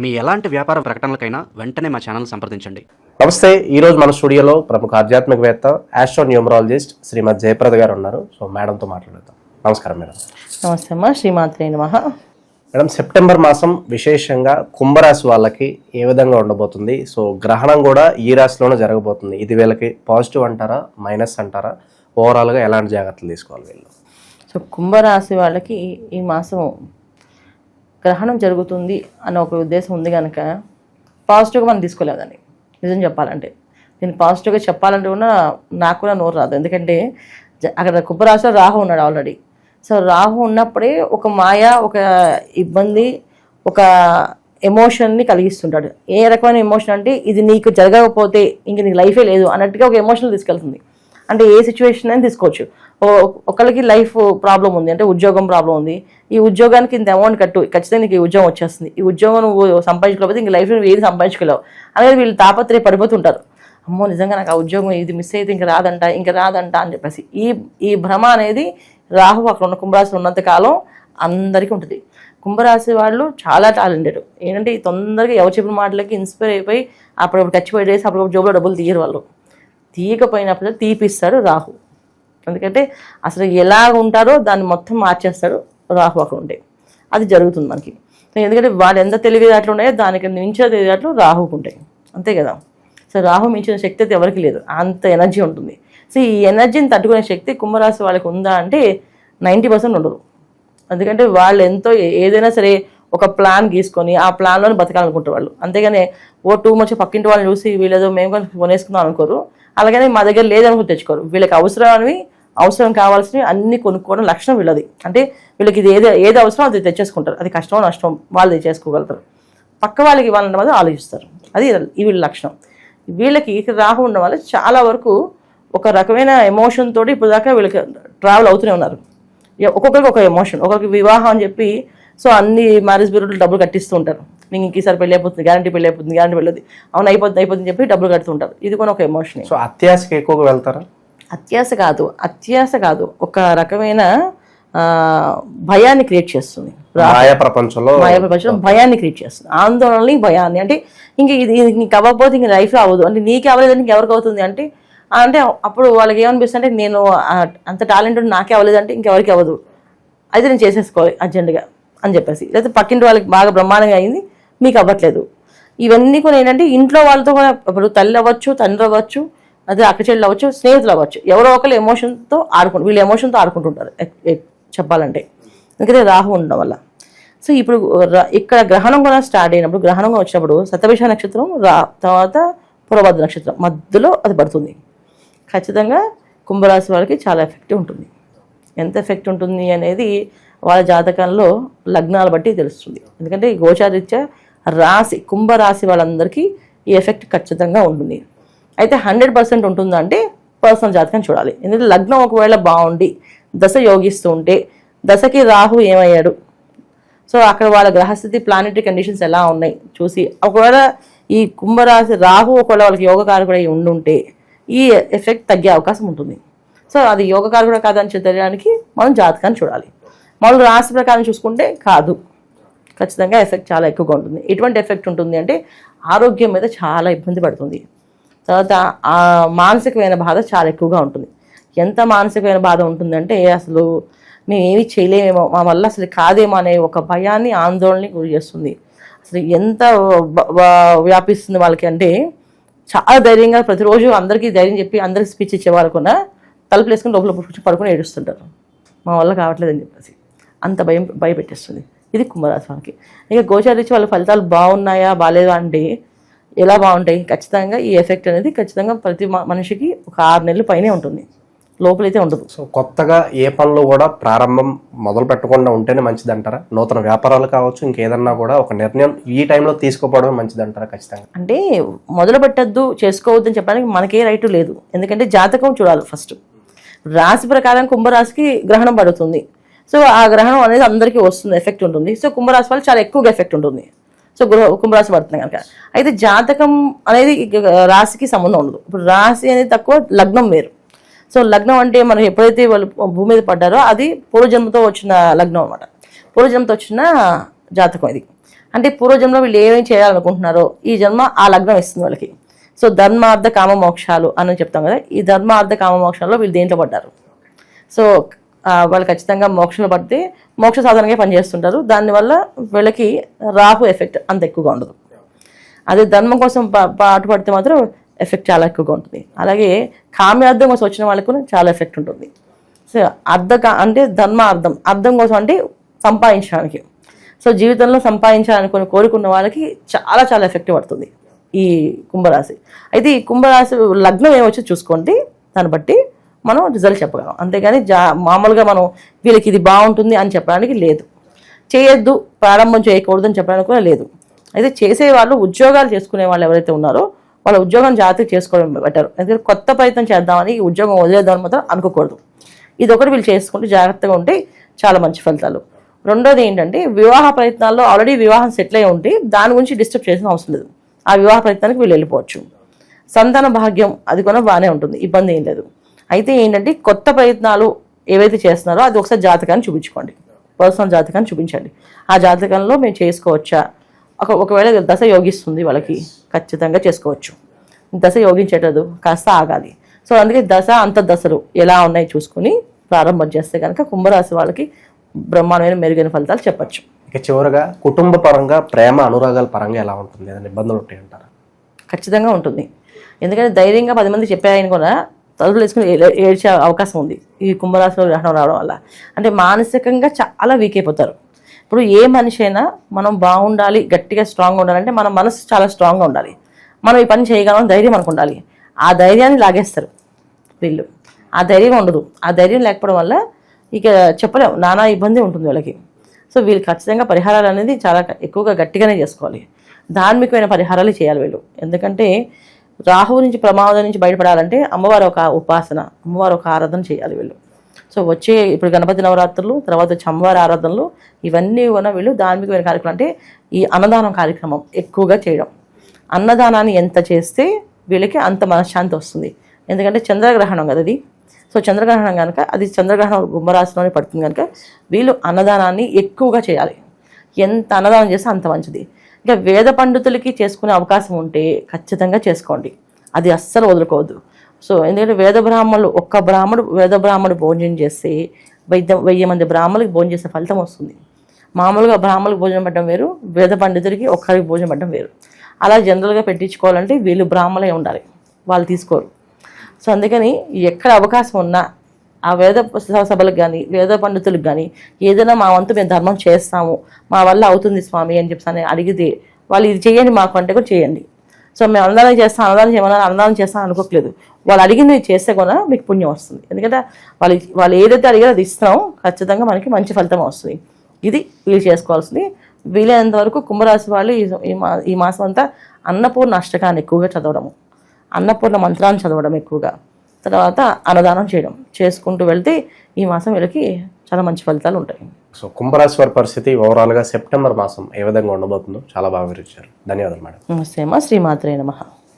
మీ ఎలాంటి వ్యాపార ప్రకటనలకైనా వెంటనే మా ఛానల్ సంప్రదించండి. నమస్తే ఈ రోజు మన స్టూడియోలో ప్రముఖ ఆధ్యాత్మికవేత్త ఆస్ట్రో న్యూమరాలజిస్ట్ శ్రీమద్ జయప్రద గారు ఉన్నారు. సో మేడంతో మాట్లాడదాం నమస్కారం మేడం. నమస్తే అమ్మా శ్రీమాత్రే నమ. మేడం సెప్టెంబర్ మాసం విశేషంగా కుంభరాశి వాళ్ళకి ఏ విధంగా ఉండబోతుంది? సో గ్రహణం కూడా ఈ రాశిలోనే జరగబోతుంది. ఇది వీళ్ళకి పాజిటివ్ అంటారా మైనస్ అంటారా? ఓవరాల్గా ఎలాంటి జాగ్రత్తలు తీసుకోవాలి వీళ్ళు? సో కుంభరాశి వాళ్ళకి ఈ మాసం గ్రహణం జరుగుతుంది అన్న ఒక ఉద్దేశం ఉంది కనుక పాజిటివ్గా మనం తీసుకోలేదండి. నిజం చెప్పాలంటే. నేను పాజిటివ్గా చెప్పాలంటే కూడా నాకు కూడా నోరు రాదు. ఎందుకంటే జ- అక్కడ కుంభరాశిలో రాహు ఉన్నాడు ఆల్రెడీ సో రాహు ఉన్నప్పుడే ఒక మాయ ఒక ఇబ్బంది ఒక ఎమోషన్ని కలిగిస్తుంటాడు. ఏ రకమైన ఎమోషన్ అంటే ఇది నీకు జరగకపోతే ఇంక నీకు లైఫే లేదు అన్నట్టుగా ఒక ఎమోషన్ తీసుకెళ్తుంది. అంటే ఏ సిచ్యువేషన్ అయినా తీసుకోవచ్చు. ఓ- ఒకళ్ళకి లైఫ్ ప్రాబ్లం ఉంది అంటే ఉద్యోగం ప్రాబ్లం ఉంది. ఈ ఉద్యోగానికి ఇంత అమౌంట్ కట్టు ఖచ్చితంగా నీకు ఈ ఉద్యోగం వచ్చేస్తుంది. ఈ ఉద్యోగం నువ్వు సంపాదించుకోకపోతే ఇంక లైఫ్లో నువ్వు ఏది సంపాదించుకోలేవు. అనేది వీళ్ళు తాపత్రయ పడిపోతుంటారు అమ్మో నిజంగా నాకు ఆ ఉద్యోగం ఇది మిస్ అయితే ఇంకా రాదంట ఇంకా రాదంట అని చెప్పేసి. ఈ ఈ భ్రమ అనేది రాహు అక్కడ ఉన్న కుంభరాశి ఉన్నంతకాలం అందరికీ ఉంటుంది. కుంభరాశి వాళ్ళు చాలా టాలెంటెడ్ ఏంటంటే ఈ తొందరగా ఎవరు చెప్పిన మాటలకి ఇన్స్పైర్ అయిపోయి అప్పుడప్పుడు ఖర్చు పెట్టేసి అప్పుడప్పుడు జోబులో డబ్బులు తీయరు వాళ్ళు. తీయకపోయినప్పుడు తీపిస్తాడు రాహు. ఎందుకంటే అసలు ఎలా ఉంటారో దాన్ని మొత్తం మార్చేస్తాడు రాహు అక్కడ ఉండే. అది జరుగుతుంది మనకి. ఎందుకంటే వాళ్ళు ఎంత తెలివితేటలు ఉన్నాయో దానికి మించిన తెలివితేటలు రాహుకు ఉంటాయి. అంతే కదా? సో రాహు మించిన శక్తి అయితే ఎవరికి లేదు. అంత ఎనర్జీ ఉంటుంది. సో ఈ ఎనర్జీని తట్టుకునే శక్తి కుంభరాశి వాళ్ళకి ఉందా అంటే నైంటీ పర్సెంట్ ఉండదు. ఎందుకంటే వాళ్ళు ఎంతో ఏదైనా సరే ఒక ప్లాన్ గీసుకొని ఆ ప్లాన్లోనే బతకాలనుకుంటారు వాళ్ళు. అంతేగాని ఓ టూ మచ్ పక్కింటి వాళ్ళని చూసి వీళ్ళేదో మేము కొనేసుకుందాం అనుకోరు. అలాగని మా దగ్గర లేదనుకుని తెచ్చుకోరు. వీళ్ళకి అవసరమైనవి అవసరం కావాల్సినవి అన్ని కొనుక్కోవడం లక్షణం వీళ్ళది. అంటే వీళ్ళకి ఇది ఏది ఏది అవసరం అది తెచ్చేసుకుంటారు. అది కష్టమో నష్టం వాళ్ళు తెచ్చేసుకోగలుగుతారు పక్క వాళ్ళకి ఇవ్వాలన్న వాళ్ళు ఆలోచిస్తారు. అది ఈ వీళ్ళ లక్షణం. వీళ్ళకి ఇక్కడ రాకుండా వల్ల చాలా వరకు ఒక రకమైన ఎమోషన్ తోటి ఇప్పుడు దాకా వీళ్ళకి ట్రావెల్ అవుతూనే ఉన్నారు. ఒక్కొక్కరికి ఒక ఎమోషన్ ఒకరికి వివాహం అని చెప్పి సో అన్ని మ్యారేజ్ బ్యూరోలు డబ్బులు కట్టిస్తూ ఉంటారు. నీకు ఇంక ఈసారి పెళ్ళి అయిపోతుంది గ్యారంటీ పెళ్ళి అయిపోతుంది గ్యారంటీ పెళ్ళి అవును అయిపోతుంది అయిపోతుంది చెప్పి డబ్బులు కడుతుంటారు ఇది కూడా ఒక ఎమోషన్ సో అత్యాశకి ఎక్కువగా వెళ్తారా? అత్యాశ కాదు అత్యాశ కాదు. ఒక రకమైన భయాన్ని క్రియేట్ చేస్తుంది. మాయా ప్రపంచంలో మాయ ప్రపంచంలో భయాన్ని క్రియేట్ చేస్తుంది. ఆందోళనని భయాన్ని. అంటే ఇంక ఇది నీకు అవ్వకపోతే ఇంక లైఫ్లో అవ్వదు. అంటే నీకే అవ్వలేదు ఇంక ఎవరికి అవుతుంది? అంటే అంటే అప్పుడు వాళ్ళకి ఏమనిపిస్తుంది అంటే నేను అంత టాలెంట్ నాకే అవ్వలేదు అంటే ఇంకెవరికి అవ్వదు. అయితే నేను చేసేసుకోవాలి అర్జెంటుగా అని చెప్పేసి. లేకపోతే పక్కింటి వాళ్ళకి బాగా బ్రహ్మాండంగా అయింది మీకు అవ్వట్లేదు. ఇవన్నీ కూడా ఏంటంటే ఇంట్లో వాళ్ళతో కూడా ఇప్పుడు తల్లి అవ్వచ్చు తండ్రి అవ్వచ్చు అదే అక్క చెల్లెలు అవ్వచ్చు స్నేహితులు అవ్వచ్చు. ఎవరో ఒకరు ఎమోషన్తో ఆడుకుంటారు వీళ్ళు ఎమోషన్తో ఆడుకుంటుంటారు. చెప్పాలంటే. ఎందుకంటే రాహు ఉండడం వల్ల. సో ఇప్పుడు ఇక్కడ గ్రహణం కూడా స్టార్ట్ అయినప్పుడు గ్రహణం కూడా వచ్చినప్పుడు సతభిష నక్షత్రం రా తర్వాత పురభద్ర నక్షత్రం మధ్యలో అది పడుతుంది. ఖచ్చితంగా కుంభరాశి వాళ్ళకి చాలా ఎఫెక్ట్ ఉంటుంది. ఎంత ఎఫెక్ట్ ఉంటుంది అనేది వాళ్ళ జాతకంలో లగ్నాలు బట్టి తెలుస్తుంది. ఎందుకంటే ఈ రాశి కుంభరాశి వాళ్ళందరికీ ఈ ఎఫెక్ట్ ఖచ్చితంగా ఉంటుంది. అయితే హండ్రెడ్ పర్సెంట్ ఉంటుందా అంటే పర్సనల్ జాతకం చూడాలి. ఎందుకంటే లగ్నం ఒకవేళ బాగుండి దశ యోగిస్తూ ఉంటే దశకి రాహు ఏమయ్యాడు? సో అక్కడ వాళ్ళ గ్రహస్థితి ప్లానెటరీ కండిషన్స్ ఎలా ఉన్నాయి చూసి ఒకవేళ ఈ కుంభరాశి రాహు ఒకవేళ వాళ్ళకి యోగకారకుడు అయి ఉండుంటే ఈ ఎఫెక్ట్ తగ్గే అవకాశం ఉంటుంది. సో అది యోగకారకుడు కాదని తెలియడానికి మనం జాతకాన్ని చూడాలి. మామూలు రాశి ప్రకారం చూసుకుంటే కాదు. ఖచ్చితంగా ఎఫెక్ట్ చాలా ఎక్కువగా ఉంటుంది. ఎటువంటి ఎఫెక్ట్ ఉంటుంది అంటే ఆరోగ్యం మీద చాలా ఇబ్బంది పడుతుంది. తర్వాత ఆ మానసికమైన బాధ చాలా ఎక్కువగా ఉంటుంది. ఎంత మానసికమైన బాధ ఉంటుందంటే అసలు మేము చేయలేమేమో మా వల్ల అసలు కాదేమో అనే ఒక భయాన్ని ఆందోళనని గురి చేస్తుంది. అసలు ఎంత వ్యాపిస్తుంది వాళ్ళకి అంటే చాలా ధైర్యంగా ప్రతిరోజు అందరికీ ధైర్యం చెప్పి అందరికి స్పీచ్ ఇచ్చే వాళ్ళకున్నా తలుపులు వేసుకుని లోపల కూర్చొని పడుకొని ఏడుస్తుంటారు. మా వల్ల కావట్లేదని చెప్పేసి అంత భయం భయపెట్టేస్తుంది. ఇది కుంభరాశి వాళ్ళకి. ఇక గోచారించి వాళ్ళ ఫలితాలు బాగున్నాయా బాగాలేదా అంటే ఎలా బాగుంటాయి? ఖచ్చితంగా ఈ ఎఫెక్ట్ అనేది ఖచ్చితంగా ప్రతి మనిషికి ఒక ఆరు నెలల పైనే ఉంటుంది. లోపలైతే ఉండదు. సో కొత్తగా ఏ పనులు కూడా ప్రారంభం మొదలు పెట్టకుండా ఉంటేనే మంచిది అంటారా నూతన వ్యాపారాలు కావచ్చు ఇంకేదన్నా కూడా ఒక నిర్ణయం ఈ టైంలో తీసుకోపోవడమే మంచిది అంటారా ఖచ్చితంగా? అంటే మొదలు పెట్టద్దు చేసుకోవద్దు అని చెప్పడానికి మనకే రైట్ లేదు. ఎందుకంటే జాతకం చూడాలి ఫస్ట్. రాశి ప్రకారం కుంభరాశికి గ్రహణం పడుతుంది. సో ఆ గ్రహణం అనేది అందరికీ వస్తుంది ఎఫెక్ట్ ఉంటుంది. సో కుంభరాశి వాళ్ళు చాలా ఎక్కువగా ఎఫెక్ట్ ఉంటుంది. సో గృహ కుంభరాశి పడుతుంది కనుక. అయితే జాతకం అనేది రాశికి సంబంధం ఉండదు. ఇప్పుడు రాశి అనేది తక్కువ లగ్నం వేరు. సో లగ్నం అంటే మనం ఎప్పుడైతే వాళ్ళు భూమి మీద పడ్డారో అది పూర్వజన్మతో వచ్చిన లగ్నం అనమాట పూర్వజన్మతో వచ్చిన జాతకం ఇది. అంటే పూర్వజన్మలో వీళ్ళు ఏమేమి చేయాలనుకుంటున్నారో ఈ జన్మ ఆ లగ్నం ఇస్తుంది వాళ్ళకి. సో ధర్మార్థ కామ మోక్షాలు అని చెప్తాం కదా ఈ ధర్మార్థ కామ మోక్షాల్లో వీళ్ళు దేంట్లో పడ్డారు? సో వాళ్ళు ఖచ్చితంగా మోక్షలు పడితే మోక్ష సాధనగా పనిచేస్తుంటారు. దానివల్ల వీళ్ళకి రాహు ఎఫెక్ట్ అంత ఎక్కువగా ఉండదు. అదే ధర్మం కోసం పా- పాటుపడితే మాత్రం ఎఫెక్ట్ చాలా ఎక్కువగా ఉంటుంది. అలాగే కామ్యార్థం కోసం వచ్చిన వాళ్ళకు కూడా చాలా ఎఫెక్ట్ ఉంటుంది. సో అర్థ అంటే ధర్మ అర్థం అర్థం కోసం అంటే సంపాదించడానికి. సో జీవితంలో సంపాదించాలనుకుని కోరుకున్న వాళ్ళకి చాలా చాలా ఎఫెక్ట్ పడుతుంది ఈ కుంభరాశి. అయితే ఈ కుంభరాశి లగ్నం ఏమొచ్చో చూసుకోండి. దాన్ని బట్టి మనం రిజల్ట్ చెప్పగలం. అంతేగాని జా మామూలుగా మనం వీళ్ళకి ఇది బాగుంటుంది అని చెప్పడానికి లేదు. చేయొద్దు ప్రారంభం చేయకూడదు అని చెప్పడానికి కూడా లేదు. అయితే చేసే వాళ్ళు ఉద్యోగాలు చేసుకునే వాళ్ళు ఎవరైతే ఉన్నారో వాళ్ళ ఉద్యోగం జాగ్రత్తగా చేసుకోవడం బెటర్. ఎందుకంటే కొత్త ప్రయత్నం చేద్దామని ఈ ఉద్యోగం వదిలేద్దామని మాత్రం అనుకోకూడదు. ఇది ఒకటి వీళ్ళు చేసుకుంటే జాగ్రత్తగా ఉంటే చాలా మంచి ఫలితాలు. రెండోది ఏంటంటే వివాహ ప్రయత్నాల్లో ఆల్రెడీ వివాహం సెటిల్ అయి ఉంటే దాని గురించి డిస్టర్బ్ చేసిన అవసరం లేదు. ఆ వివాహ ప్రయత్నానికి వీళ్ళు వెళ్ళిపోవచ్చు. సంతాన భాగ్యం అది కూడా బాగానే ఉంటుంది. ఇబ్బంది ఏం లేదు. అయితే ఏంటంటే కొత్త ప్రయత్నాలు ఏవైతే చేస్తున్నారో అది ఒకసారి జాతకాన్ని చూపించుకోండి. పర్సనల్ జాతకాన్ని చూపించండి. ఆ జాతకంలో మేము చేసుకోవచ్చా? ఒక ఒకవేళ దశ యోగిస్తుంది వాళ్ళకి ఖచ్చితంగా చేసుకోవచ్చు. దశ యోగించేటదు కాస్త ఆగాలి. సో అందుకే దశ అంత దశలు ఎలా ఉన్నాయి చూసుకుని ప్రారంభం చేస్తే కనుక కుంభరాశి వాళ్ళకి బ్రహ్మాండమైన మెరుగైన ఫలితాలు చెప్పచ్చు. ఇక చివరగా కుటుంబ పరంగా ప్రేమ అనురాగాల పరంగా ఎలా ఉంటుంది? ఏదైనా ఇబ్బందులు ఉంటాయి అంటారా ఖచ్చితంగా ఉంటుంది. ఎందుకంటే ధైర్యంగా పది మంది చెప్పాయని కూడా తలుపులు వేసుకుని ఏడ్చే అవకాశం ఉంది. ఈ కుంభరాశిలో గ్రహణం రావడం వల్ల. అంటే మానసికంగా చాలా వీక్ అయిపోతారు. ఇప్పుడు ఏ మనిషి అయినా మనం బాగుండాలి గట్టిగా స్ట్రాంగ్ ఉండాలంటే మన మనసు చాలా స్ట్రాంగ్గా ఉండాలి. మనం ఈ పని చేయగలం ధైర్యం మనకు ఉండాలి ఆ ధైర్యాన్ని లాగేస్తారు వీళ్ళు. ఆ ధైర్యం ఉండదు. ఆ ధైర్యం లేకపోవడం వల్ల ఇక చెప్పలేం. నానా ఇబ్బంది ఉంటుంది వీళ్ళకి. సో వీళ్ళు ఖచ్చితంగా పరిహారాలు అనేది చాలా ఎక్కువగా గట్టిగానే చేసుకోవాలి. ధార్మికమైన పరిహారాలు చేయాలి వీళ్ళు. ఎందుకంటే రాహువు నుంచి ప్రమాదం నుంచి బయటపడాలంటే అమ్మవారు ఒక ఉపాసన అమ్మవారు ఒక ఆరాధన చేయాలి వీళ్ళు. సో వచ్చే ఇప్పుడు గణపతి నవరాత్రులు తర్వాత వచ్చే అమ్మవారి ఆరాధనలు ఇవన్నీ కూడా వీళ్ళు ధార్మికమైన కార్యక్రమం అంటే ఈ అన్నదానం కార్యక్రమం ఎక్కువగా చేయడం. అన్నదానాన్ని ఎంత చేస్తే వీళ్ళకి అంత మనశ్శాంతి వస్తుంది. ఎందుకంటే చంద్రగ్రహణం కదా అది. సో చంద్రగ్రహణం కనుక అది చంద్రగ్రహణం కుంభరాశిలోనే పడుతుంది కనుక వీళ్ళు అన్నదానాన్ని ఎక్కువగా చేయాలి. ఎంత అన్నదానం చేస్తే అంత మంచిది. ఇంకా వేద పండితులకి చేసుకునే అవకాశం ఉంటే ఖచ్చితంగా చేసుకోండి. అది అస్సలు వదులుకోవద్దు. సో ఎందుకంటే వేద బ్రాహ్మణులు ఒక్క బ్రాహ్మడు వేద బ్రాహ్మణుడు భోజనం చేస్తే వైద్యం వెయ్యి మంది బ్రాహ్మణులకి భోజనం చేసే ఫలితం వస్తుంది. మామూలుగా బ్రాహ్మణులకు భోజనం పెట్టడం వేరు వేద పండితుడికి ఒక్కరికి భోజనం పెట్టడం వేరు. అలా జనరల్గా పెట్టించుకోవాలంటే వీళ్ళు బ్రాహ్మణులే ఉండాలి. వాళ్ళు తీసుకోరు. సో అందుకని ఎక్కడ అవకాశం ఉన్నా ఆ వేద సభలకు కానీ వేద పండితులకు కానీ ఏదైనా మా వంతు మేము ధర్మం చేస్తాము మా వల్ల అవుతుంది స్వామి అని చెప్పి అని అడిగితే వాళ్ళు ఇది చేయండి మాకు అంటే కూడా చేయండి. సో మేము అన్నదానం చేస్తాం అన్నదానం చేయమన్నా అన్నదానం చేస్తాం అనుకోట్లేదు. వాళ్ళు అడిగింది చేస్తే కూడా మీకు పుణ్యం వస్తుంది. ఎందుకంటే వాళ్ళు వాళ్ళు ఏదైతే అడిగారో అది ఇస్తున్నాం ఖచ్చితంగా మనకి మంచి ఫలితం వస్తుంది. ఇది వీళ్ళు చేసుకోవాల్సింది. వీలైనంత వరకు కుంభరాశి వాళ్ళు ఈ మా ఈ మాసం అంతా అన్నపూర్ణ అష్టకాన్ని ఎక్కువగా చదవడము అన్నపూర్ణ మంత్రాన్ని చదవడం ఎక్కువగా. తర్వాత అన్నదానం చేయడం చేసుకుంటూ వెళ్తే ఈ మాసం వీళ్ళకి చాలా మంచి ఫలితాలు ఉంటాయి. సో కుంభరాశి వారి పరిస్థితి ఓవరాల్గా సెప్టెంబర్ మాసం ఏ విధంగా ఉండబోతుందో చాలా బాగా వివరించారు. ధన్యవాదాలు మేడం. నమస్తే శ్రీమాత్రే నమః.